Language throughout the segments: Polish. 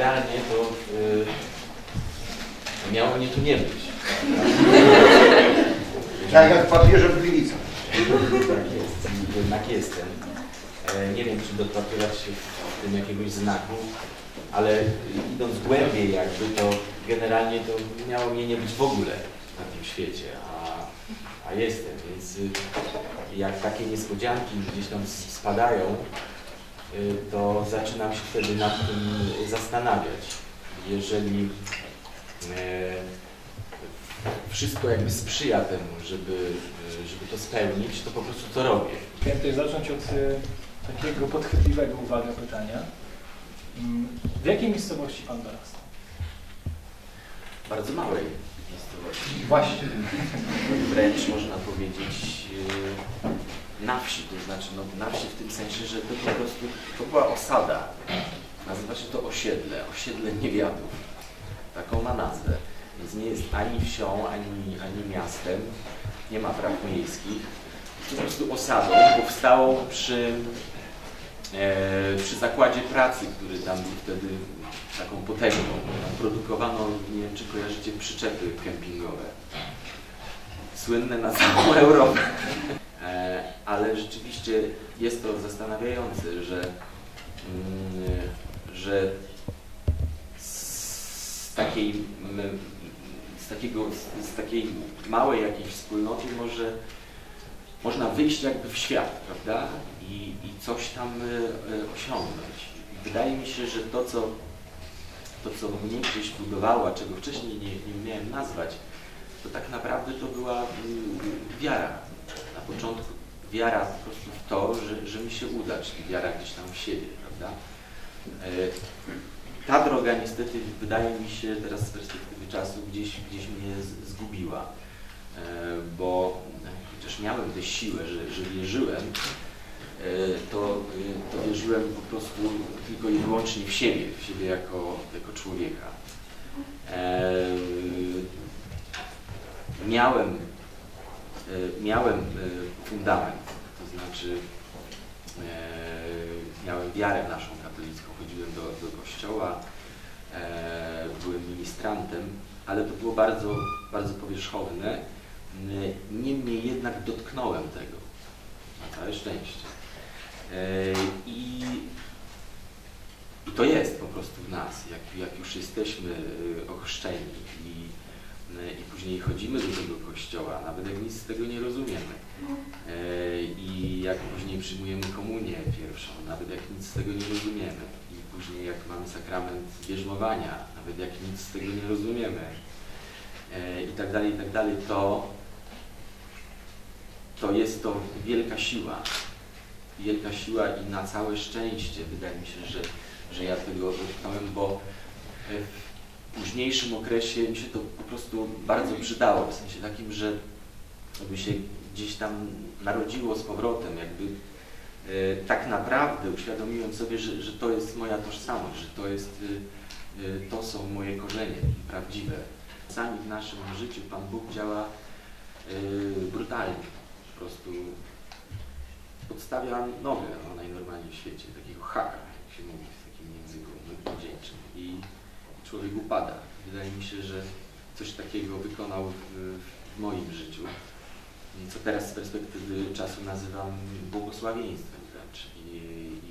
generalnie to y, miało mnie tu nie być. Tak jak papieżem Gliwica. Tak jest, jednak jestem. E, Nie wiem, czy dopatrywać się w tym jakiegoś znaku, ale idąc głębiej jakby, to generalnie to miało mnie nie być w ogóle na tym świecie, a, a jestem, więc y, jak takie niespodzianki gdzieś tam spadają, to zaczynam się wtedy nad tym zastanawiać. Jeżeli e, wszystko jakby sprzyja temu, żeby, y, żeby to spełnić, to po prostu to robię. Chciałem tutaj zacząć od takiego podchwytliwego, uwaga, pytania. Mm, W jakiej miejscowości Pan dorastał? Bardzo małej miejscowości. Właśnie. Wręcz można powiedzieć na wsi, to znaczy no, na wsi w tym sensie, że to po prostu to była osada. Nazywa się to osiedle, osiedle niewiadów. Taką ma nazwę. Więc nie jest ani wsią, ani, ani miastem, nie ma praw miejskich. Jest po prostu osadą. Powstało przy, e, przy zakładzie pracy, który tam był wtedy taką potęgą. Produkowano, nie wiem czy kojarzycie, przyczepy kempingowe. Słynne na całą Europę. E, ale rzeczywiście jest to zastanawiające, że, mm, że z takiej, mm, z, takiego, z takiej małej jakiejś wspólnoty może, można wyjść jakby w świat, prawda? I, i coś tam e, osiągnąć. Wydaje mi się, że to, co, to, co mnie gdzieś budowało, a czego wcześniej nie, nie umiałem nazwać, to tak naprawdę to była mm, wiara. Początku wiara po prostu w to, że, że mi się uda, czyli wiara gdzieś tam w siebie, prawda? E, Ta droga niestety wydaje mi się teraz z perspektywy czasu gdzieś, gdzieś mnie zgubiła, E, bo chociaż miałem tę siłę, że, że wierzyłem, e, to, to wierzyłem po prostu tylko i wyłącznie w siebie, w siebie jako, jako człowieka. Miałem, miałem e, fundament, to znaczy e, miałem wiarę naszą katolicką, chodziłem do, do kościoła, e, byłem ministrantem, ale to było bardzo, bardzo powierzchowne. Niemniej jednak dotknąłem tego, na całe szczęście. E, I, I to jest po prostu w nas, jak, jak już jesteśmy e, ochrzczeni i, e, i później chodzimy do tego kościoła, nawet jak nic z tego nie rozumiemy. E, I jak później przyjmujemy komunię pierwszą, nawet jak nic z tego nie rozumiemy. I później jak mamy sakrament bierzmowania, nawet jak nic z tego nie rozumiemy. E, I tak dalej, i tak dalej, to, to jest to wielka siła. Wielka siła i na całe szczęście wydaje mi się, że, że ja tego dotknąłem, bo e, w późniejszym okresie mi się to po prostu bardzo przydało, w sensie takim, że jakby się gdzieś tam narodziło z powrotem, jakby e, tak naprawdę uświadomiłem sobie, że, że to jest moja tożsamość, że to jest, e, e, to są moje korzenie prawdziwe. Sami w naszym życiu Pan Bóg działa e, brutalnie, po prostu podstawia nogę no, najnormalniej w świecie, takiego haka, jak się mówi w takim języku młodzieńczym i człowiek upada. Wydaje mi się, że coś takiego wykonał w, w moim życiu co teraz z perspektywy czasu nazywam błogosławieństwem wręcz i,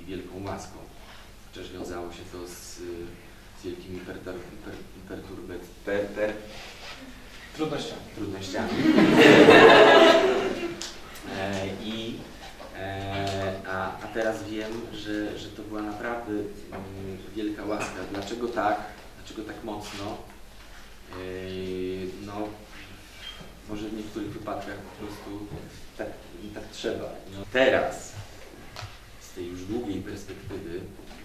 i wielką łaską. Chociaż wiązało się to z, z wielkimi pertur, per, perturbe, per, per, Trudnościami. trudnościami. E, I, e, a, a teraz wiem, że, że to była naprawdę mm, wielka łaska. Dlaczego tak? Dlaczego tak mocno? E, no, może w niektórych wypadkach po prostu tak, tak trzeba. No, teraz, z tej już długiej perspektywy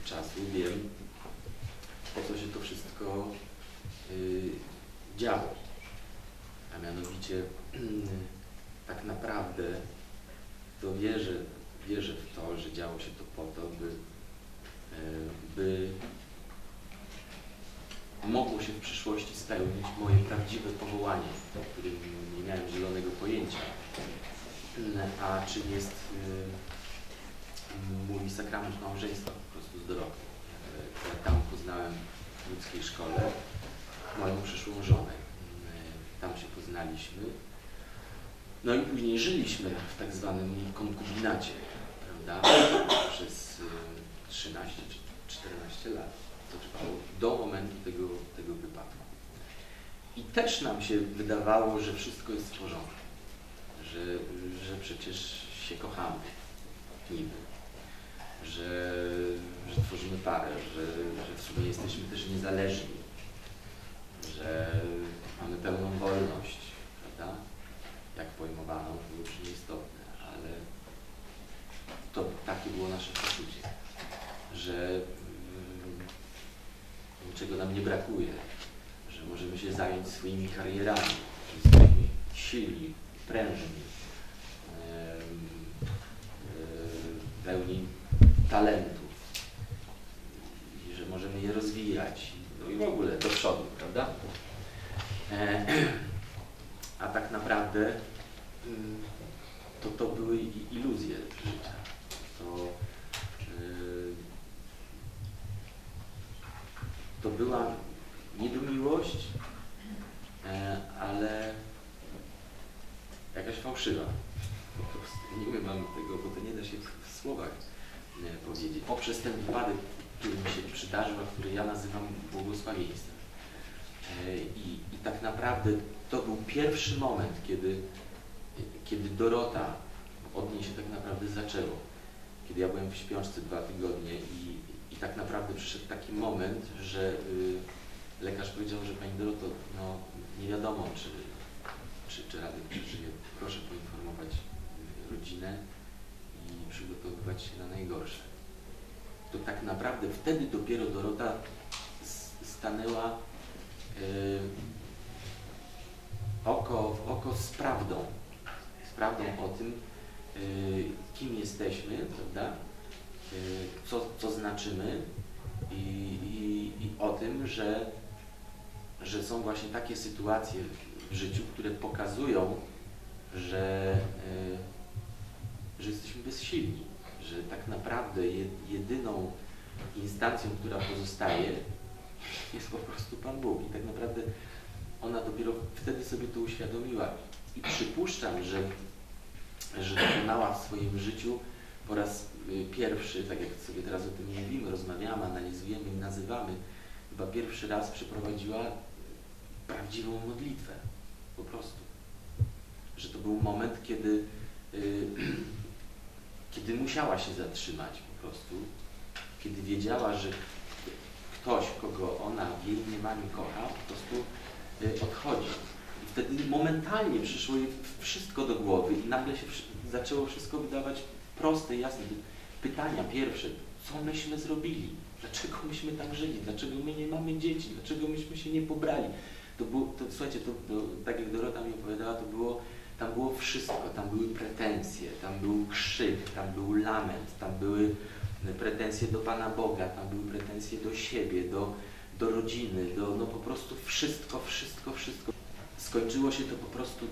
czasu, wiem, po co się to wszystko y, działo. A mianowicie tak naprawdę to wierzę, wierzę w to, że działo się to po to, by, e, by mogło się w przyszłości spełnić moje prawdziwe powołanie, o którym nie miałem zielonego pojęcia. A czym jest y, mój sakrament małżeństwa po prostu z Dorotą. Ja tam poznałem w ludzkiej szkole moją przyszłą żonę. Y, Tam się poznaliśmy. No i później żyliśmy w tak zwanym konkubinacie, prawda? Przez y, 13 czy 14 lat. Do momentu tego, tego wypadku. I też nam się wydawało, że wszystko jest w porządku. Że, że przecież się kochamy. Niby. Że, że tworzymy parę, że, że w sumie jesteśmy też niezależni. Że mamy pełną wolność, prawda? Jak pojmowaną, to już nieistotne, ale to takie było nasze poczucie, że niczego nam nie brakuje, że możemy się zająć swoimi karierami, jesteśmy silni, prężni, e, pełni talentów i że możemy je rozwijać, no i w ogóle do przodu, prawda? E, A tak naprawdę mm, to, to były iluzje życia. To, to była niby miłość, e, ale jakaś fałszywa. Po prostu nie umiem wam tego, bo to nie da się w, w słowach e, powiedzieć. Poprzez ten wypadek, który mi się przydarzył, a który ja nazywam błogosławieństwem. E, I, I tak naprawdę to był pierwszy moment, kiedy, kiedy Dorota, od niej się tak naprawdę zaczęło. Kiedy ja byłem w śpiączce dwa tygodnie i, i tak naprawdę przyszedł taki moment, że y, lekarz powiedział, że Pani Doroto, no nie wiadomo, czy, czy, czy Radek przeżyje. Proszę poinformować y, rodzinę i przygotowywać się na najgorsze. To tak naprawdę wtedy dopiero Dorota stanęła y, oko w oko z prawdą. Z prawdą o tym, kim jesteśmy, prawda? Y, co, co znaczymy i, i, i o tym, że, że są właśnie takie sytuacje w życiu, które pokazują, że, y, że jesteśmy bezsilni, że tak naprawdę je, jedyną instancją, która pozostaje, jest po prostu Pan Bóg. I tak naprawdę ona dopiero wtedy sobie to uświadomiła. I przypuszczam, że, że dokonała w swoim życiu po raz pierwszy, tak jak sobie teraz o tym mówimy, rozmawiamy, analizujemy i nazywamy, chyba pierwszy raz przeprowadziła prawdziwą modlitwę. Po prostu. Że to był moment, kiedy, y, kiedy musiała się zatrzymać po prostu, kiedy wiedziała, że ktoś, kogo ona w jej mniemaniu kocha, po prostu y, odchodzi. I wtedy momentalnie przyszło jej wszystko do głowy i nagle się zaczęło wszystko wydawać proste, jasne. Pytania pierwsze, co myśmy zrobili? Dlaczego myśmy tak żyli? Dlaczego my nie mamy dzieci? Dlaczego myśmy się nie pobrali? To było, to, słuchajcie, to, to, tak jak Dorota mi opowiadała, to było, tam było wszystko. Tam były pretensje, tam był krzyk, tam był lament, tam były pretensje do Pana Boga, tam były pretensje do siebie, do, do rodziny, do no po prostu wszystko, wszystko, wszystko. Skończyło się to po prostu,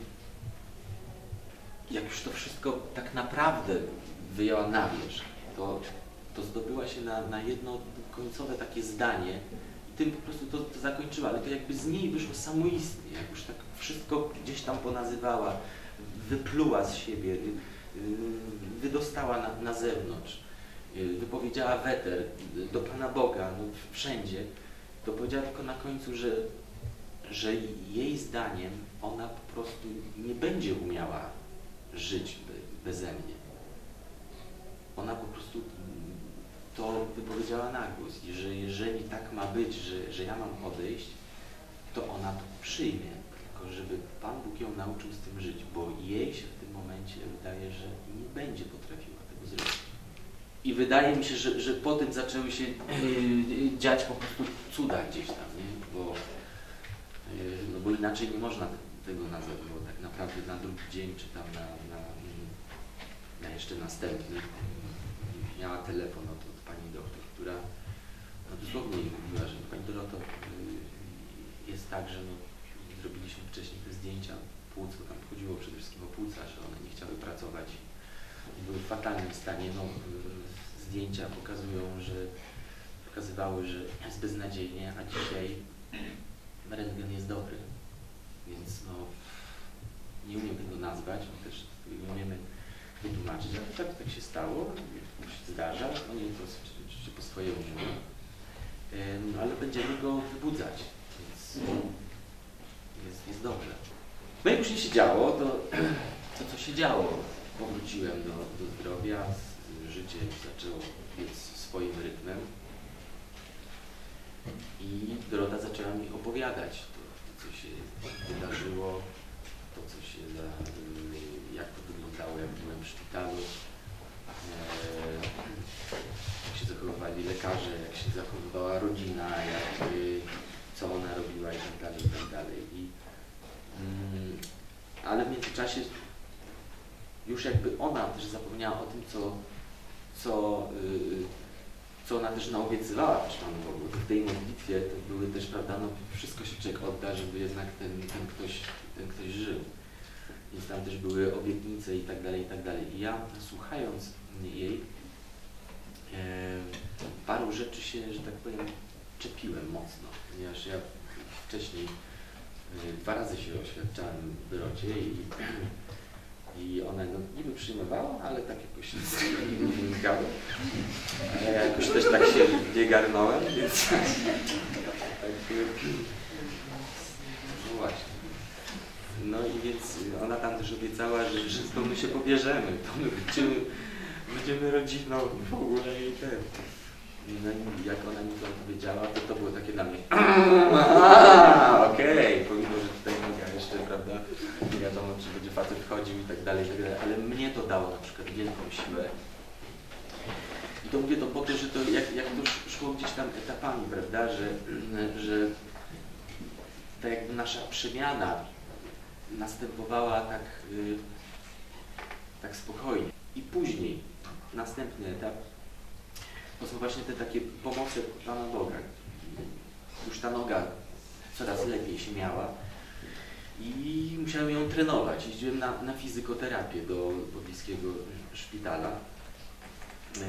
jak już to wszystko tak naprawdę wyjęła na wierzch, to, to zdobyła się na, na jedno końcowe takie zdanie. I tym po prostu to, to zakończyła, ale to jakby z niej wyszło samoistnie, jak już tak wszystko gdzieś tam ponazywała, wypluła z siebie, y, y, wydostała na, na zewnątrz. Y, wypowiedziała weter do Pana Boga, no, wszędzie, to powiedziała tylko na końcu, że, że jej zdaniem ona po prostu nie będzie umiała żyć be, beze mnie. Ona po prostu to wypowiedziała na głos i że jeżeli tak ma być, że, że ja mam odejść, to ona to przyjmie, tylko żeby Pan Bóg ją nauczył z tym żyć, bo jej się w tym momencie wydaje, że nie będzie potrafiła tego zrobić. I wydaje mi się, że, że potem zaczęły się yy, dziać po prostu cuda gdzieś tam, nie? Bo, yy, no bo inaczej nie można te- tego nazwać, bo tak naprawdę na drugi dzień, czy tam na, na, na jeszcze następny miała telefon od, od pani doktor, która no dosłownie jej mówiła, że pani Doroto, yy, jest tak, że no, zrobiliśmy wcześniej te zdjęcia płuc, bo tam chodziło przede wszystkim o płuca, że one nie chciały pracować były w fatalnym stanie. No, y, zdjęcia pokazują, że pokazywały, że jest beznadziejnie, a dzisiaj rentgen jest dobry. Więc no, nie umiem tego nazwać, też nie umiemy wytłumaczyć, ale tak, tak się stało, zdarza, oni to oczywiście po swojemu mówią, ale będziemy go wybudzać, więc jest, jest dobrze. No i później się działo, to, to co się działo, powróciłem do, do zdrowia, życie zaczęło biec swoim rytmem. I Dorota zaczęła mi opowiadać to, to co się wydarzyło, to co się za, jak to wyglądało, jak byłem w szpitalu, jak się zachowywali lekarze, jak się zachowywała rodzina, jak, y, co ona robiła i tak dalej, i tak dalej. I, mm, ale w międzyczasie już jakby ona też zapomniała o tym, co, co, y, co ona też naobiecywała też Panu Bogu. W tej modlitwie to były też, prawda, no wszystko się człowiek odda, żeby jednak ten, ten, ktoś, ten ktoś żył. Więc tam też były obietnice i tak dalej, i tak dalej. I ja słuchając jej, e, paru rzeczy się, że tak powiem, czepiłem mocno, ponieważ ja wcześniej e, dwa razy się oświadczałem w i, i ona no, niby przyjmowała, ale tak jakoś nie wynikało. A ja jakoś też tak się nie garnąłem, więc tak, e, no właśnie. No i więc obiecała, że wszystko my się pobierzemy, to my będziemy, będziemy rodziną w ogóle i ten. No i jak ona mi to powiedziała, to to było takie dla mnie "Aha, okej, pomimo, że tutaj noga jeszcze, prawda, nie wiadomo, czy będzie facet wchodził i tak dalej, i tak dalej, ale mnie to dało na przykład wielką siłę. I to mówię to po to, że to jak, jak to sz- szło gdzieś tam etapami, prawda, że, że tak jakby nasza przemiana następowała tak, y, tak spokojnie. I później, następny etap, to są właśnie te takie pomoce Pana Boga. Już ta noga coraz lepiej się miała i musiałem ją trenować. Jeździłem na, na fizykoterapię do pobliskiego szpitala. Yy,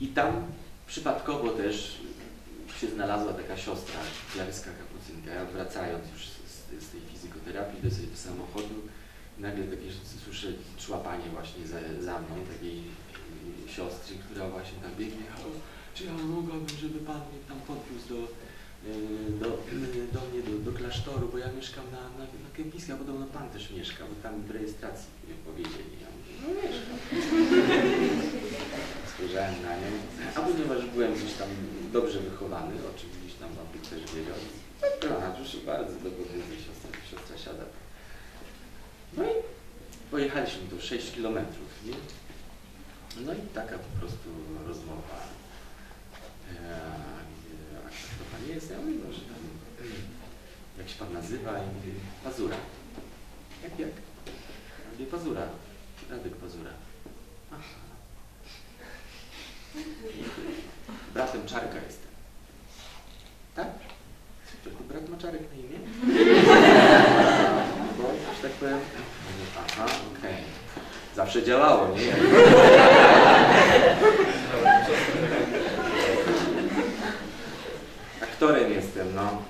I tam przypadkowo też się znalazła taka siostra, klaryska kapucynka. Ja wracając już z, z, tej fizykoterapii do, do samochodu, nagle takie słyszę szłapanie właśnie za, za mną, takiej y, siostry, która właśnie tam biegnie, halo, czy ja mogłabym, żeby Pan mnie tam podwiózł do, y, do, y, do mnie, do, do klasztoru, bo ja mieszkam na, na, na kempisku, a podobno Pan też mieszka, bo tam w rejestracji powiedzieli. Ja mówię, no mieszkam. Spojrzałem na nią, a ponieważ byłem gdzieś tam dobrze wychowany, o czym gdzieś tam Wam też wiedział, a, proszę bardzo, dogodnie siostra, siostra siada. No i pojechaliśmy tu 6 kilometrów, nie? No i taka po prostu rozmowa. Eee, a kto pan jest? Ja mówię, no, że tam, jak się pan nazywa? I mówię, Pazura. Jak, jak? Ja mówię, Pazura. Radek Pazura. Aha. Bratem Czarka jestem. Tak? To brat ma Czarek na imię? Bo, że tak powiem, aha, okej. Zawsze działało, nie? Aktorem jestem, no.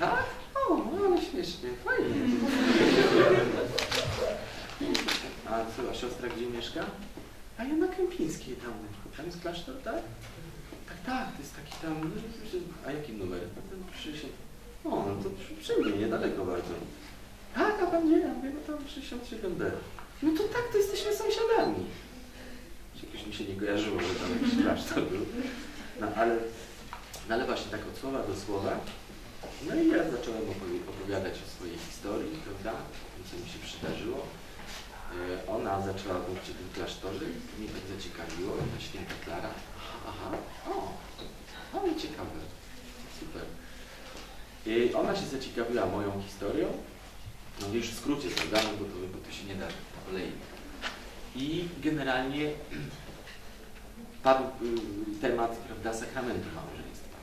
Tak? O, no ale śmiesznie, fajnie. A co, a siostra gdzie mieszka? A ja na Kępińskiej tam. Tam jest klasztor, tak? Tak, tak, to jest taki tam, no, a jaki numer? No, ten 60. O, no to przy, przy mnie, niedaleko bardzo. Tak, a pan gdzie? Ja mówię, no tam 67D. No to tak, to jesteśmy sąsiadami. Jakoś mi się nie kojarzyło, że tam jakiś klasztor był. No ale, no ale właśnie tak od słowa do słowa. No i ja zacząłem opowi- opowiadać o swojej historii, prawda? O co mi się przydarzyło. E, Ona zaczęła mówić o tym klasztorze i mnie tak zaciekawiło, ta święta Klara. Aha, o, o i ciekawe, super. Ona się zaciekawiła moją historią, no już w skrócie zadamy, bo to, bo to się nie da po kolei. I generalnie padł y, temat prawda, sakramentu małżeństwa.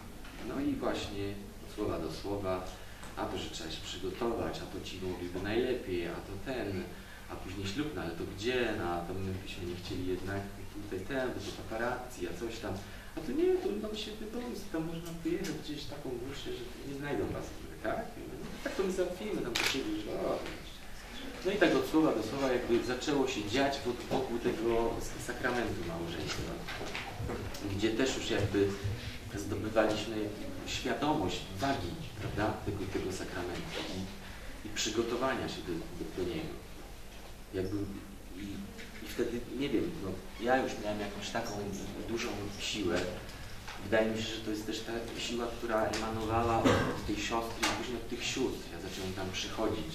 No i właśnie słowa do słowa, a to, że trzeba się przygotować, a to ci mówiłby najlepiej, a to ten, a później ślub, no ale to gdzie, no a to my byśmy nie chcieli jednak tutaj ten, to paparazzi, a coś tam. A to nie, to mam świetny pomysł, tam można wyjechać gdzieś taką górę, że nie znajdą was, tak? No, tak to my załatwimy, tam do że o, no i tak od słowa do słowa jakby zaczęło się dziać wokół tego sakramentu małżeństwa, gdzie też już jakby zdobywaliśmy świadomość wagi prawda, tego, tego sakramentu i, i przygotowania się do, do, do niego. Jakby i, wtedy, nie wiem, no, ja już miałem jakąś taką dużą siłę. Wydaje mi się, że to jest też ta siła, która emanowała od tej siostry i później od tych sióstr. Ja zacząłem tam przychodzić.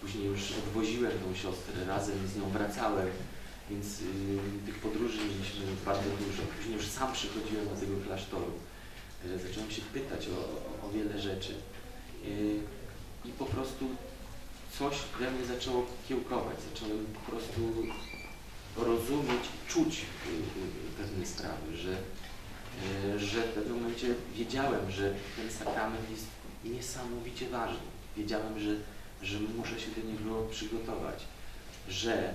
Później już odwoziłem tą siostrę, razem z nią wracałem, więc y, tych podróży mieliśmy bardzo dużo. Później już sam przychodziłem do tego klasztoru. Y, zacząłem się pytać o, o, o wiele rzeczy. Y, I po prostu coś we mnie zaczęło kiełkować. Zacząłem po prostu rozumieć czuć y, y, pewne sprawy, że, y, że w pewnym momencie wiedziałem, że ten sakrament jest niesamowicie ważny. Wiedziałem, że, że muszę się do niego przygotować, że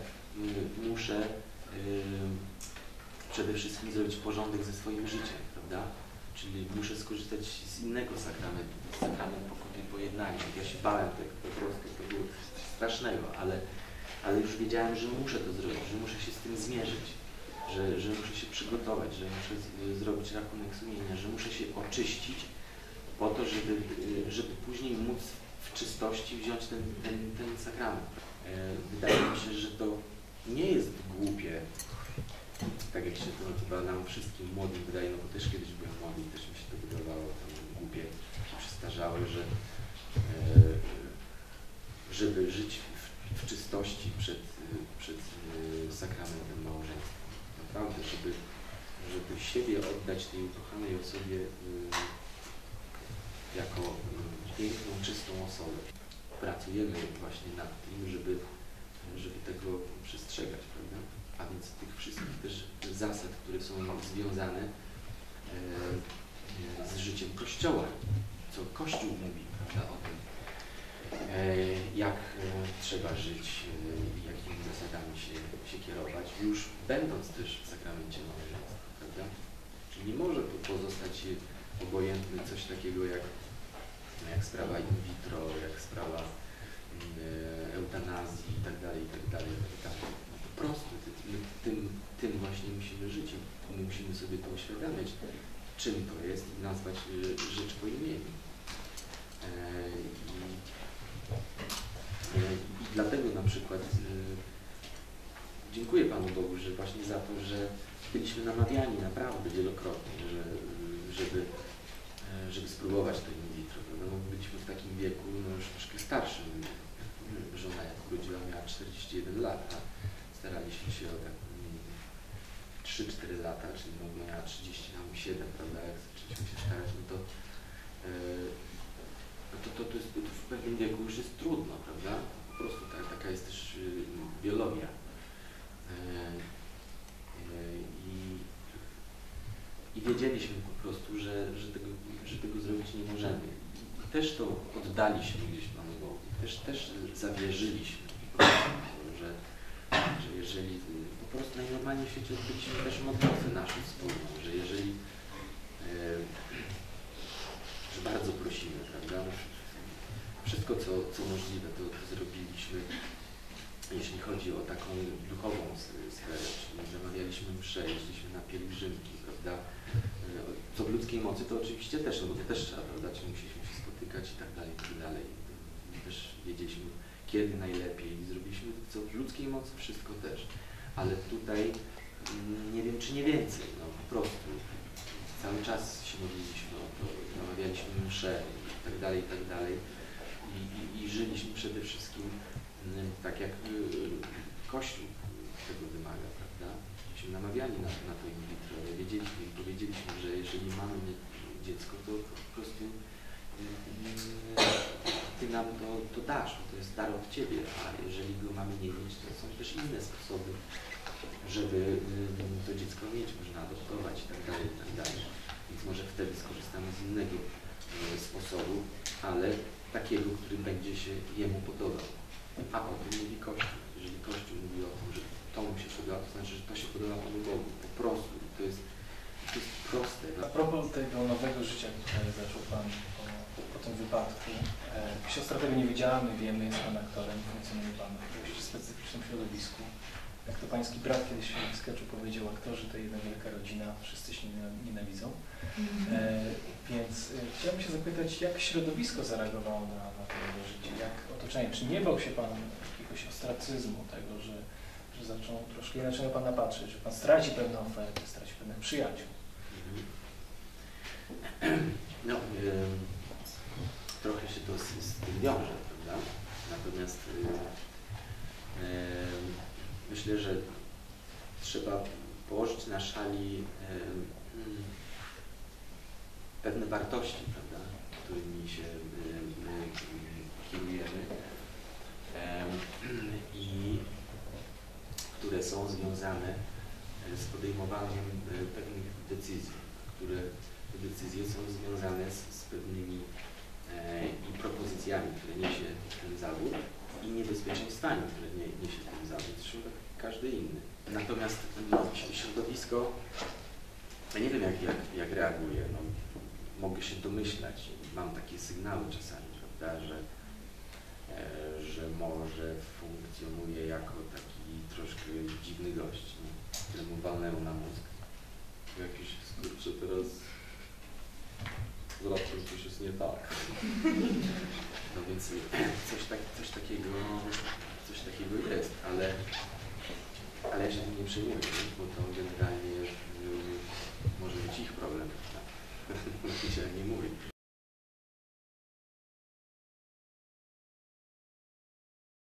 muszę przede wszystkim zrobić porządek ze swoim życiem, prawda? Czyli muszę skorzystać z innego sakramentu, z sakrament i pojednania. Ja się bałem tego po prostu, to było strasznego, ale ale już wiedziałem, że muszę to zrobić, że muszę się z tym zmierzyć, że, że muszę się przygotować, że muszę z, zrobić rachunek sumienia, że muszę się oczyścić po to, żeby, żeby później móc w czystości wziąć ten, ten, ten sakrament. E, wydaje mi się, że to nie jest głupie, tak jak się to chyba nam wszystkim młodym wydaje, no bo też kiedyś byłem młody i też mi się to wydawało tam głupie, przestarzałe, że e, żeby żyć w czystości przed, przed y, sakramentem małżeństwa. Naprawdę, żeby, żeby siebie oddać tej ukochanej osobie y, jako y, piękną, czystą osobę. Pracujemy właśnie nad tym, żeby, żeby tego przestrzegać, prawda? A więc tych wszystkich też zasad, które są związane z życiem Kościoła, co Kościół mówi prawda, o tym, E, jak e, trzeba żyć, e, jakimi zasadami się, się kierować, już będąc też w sakramencie małżeństwa, prawda? Czyli nie może pozostać obojętny coś takiego jak, jak sprawa in vitro, jak sprawa eutanazji i tak dalej, i tak dalej, i tak dalej. No po prostu my tym, tym właśnie musimy żyć my musimy sobie to uświadamiać, czym to jest i nazwać rzecz po imieniu. I dlatego na przykład y, dziękuję Panu Bogu, że właśnie za to, że byliśmy namawiani naprawdę wielokrotnie, że, żeby, e, żeby spróbować to in vitro. No, byliśmy w takim wieku, no już troszkę starszym. Żona jak urodziła miała 41 lat, a staraliśmy się o tak 3-4 lata, czyli no, miała 37, prawda, jak zaczęliśmy się starać, no to yy, to, to, to, jest, to w pewnym wieku już jest trudno, prawda? Po prostu tak, taka jest też y, biologia. E, e, I, I wiedzieliśmy po prostu, że, że, tego, że tego zrobić nie możemy. I też to oddaliśmy gdzieś Panu Bogu. Też, też zawierzyliśmy, że, że jeżeli po prostu najnormalniej w świecie odbyliśmy też modlitwę naszą wspólną, że jeżeli że bardzo Wszystko, co, co możliwe, to, to zrobiliśmy, jeśli chodzi o taką duchową sferę, czyli zamawialiśmy msze, jeździliśmy na pielgrzymki, prawda? Co w ludzkiej mocy, to oczywiście też, no bo to też trzeba, prawda? Czy musieliśmy się spotykać i tak dalej, i tak dalej. Też wiedzieliśmy, kiedy najlepiej. Zrobiliśmy co w ludzkiej mocy, wszystko też. Ale tutaj mm, nie wiem, czy nie więcej, no po prostu. Cały czas się modliliśmy o to, zamawialiśmy msze i tak dalej, i tak dalej. I, i, i żyliśmy przede wszystkim mm, tak, jak y, Kościół tego wymaga, prawda? Byliśmy namawiani na, na to in vitro, wiedzieliśmy i powiedzieliśmy, że jeżeli mamy dziecko, to po prostu y, Ty nam to, to dasz, to jest dar od Ciebie, a jeżeli go mamy nie mieć, to są też inne sposoby, żeby y, to dziecko mieć, można adoptować i tak dalej, i tak dalej. Więc może wtedy skorzystamy z innego sposobu, ale takiego, który będzie się jemu podobał. A o tym mówi Kościół. Jeżeli Kościół mówi o tym, że to mu się podoba, to znaczy, że to się podoba Panu Bogu. Po prostu. To jest, to jest proste. propos tego nowego życia, które zaczął Pan po, tym wypadku. E, siostra tego nie wiedziała, my wiemy, jest Pan aktorem, funkcjonuje Pan w specyficznym środowisku. Jak to Pański brat kiedyś w sketchu powiedział, aktorzy to jedna wielka rodzina, wszyscy się niena- nienawidzą. E, więc e, chciałbym się zapytać, jak środowisko zareagowało na, na to jego życie, jak otoczenie, czy nie bał się Pan jakiegoś ostracyzmu, tego, że, że zaczął troszkę inaczej na Pana patrzeć, że Pan straci pewne oferty, straci pewnych przyjaciół. No, em, trochę się to z, z tym wiąże, prawda? Natomiast y, em, myślę, że trzeba położyć na szali pewne wartości, prawda? Którymi się my, my kierujemy em, i które są związane z podejmowaniem pewnych decyzji, które te decyzje są związane z, z pewnymi i propozycjami, które niesie ten zawód i niebezpieczeństwami, które nie, niesie ten zawód, każdy inny. Natomiast no, ś- środowisko, ja nie wiem jak, jak, jak reaguje, no, mogę się domyślać, mam takie sygnały czasami, prawda, że, e, że może funkcjonuje jako taki troszkę dziwny gość, nie? któremu walnęło na mózg. Jakiś skurczy teraz z raptem coś jest nie tak. No więc coś, tak, coś takiego ale ja się tym nie przejmuję, bo to generalnie y, może być ich problem. Tak? się nie mówi.